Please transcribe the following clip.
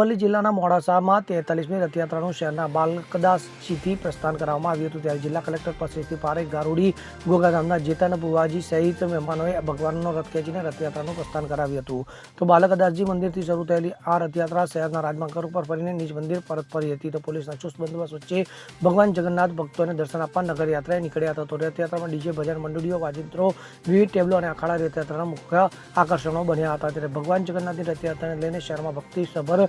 અરવલ્લી જિલ્લાના મોડાસામાં તેતાલીસમી રથયાત્રાનું શહેરના બાલકદાસજીથી પ્રસ્થાન કરવામાં આવ્યું હતું. ત્યારે જિલ્લા કલેક્ટર પાસેથી પારેખ ગારુડી, ગોગા ગામના જેતન બુવાજી સહિત મહેમાનોએ ભગવાનનો રથ ખેંચીને રથયાત્રાનું પ્રસ્થાન કરાવ્યું હતું. તો બાલકદાસજી મંદિરથી શરૂ થયેલી આ રથયાત્રા શહેરના રાજમાર્ગ ઉપર ફરીને નિજ મંદિર પરત ફરી હતી. તો પોલીસના ચુસ્ત બંદોબસ્ત વચ્ચે ભગવાન જગન્નાથ ભક્તોને દર્શન આપવા નગરયાત્રાએ નીકળ્યા હતા. તો રથયાત્રામાં ડીજે ભજન, મંડળીઓ, વાજિંત્રો, વિવિધ ટેબલો અને અખાડા રથયાત્રાના મુખ્ય આકર્ષણો બન્યા હતા. ત્યારે ભગવાન જગન્નાથની રથયાત્રાને લઈને શહેરમાં ભક્તિસભર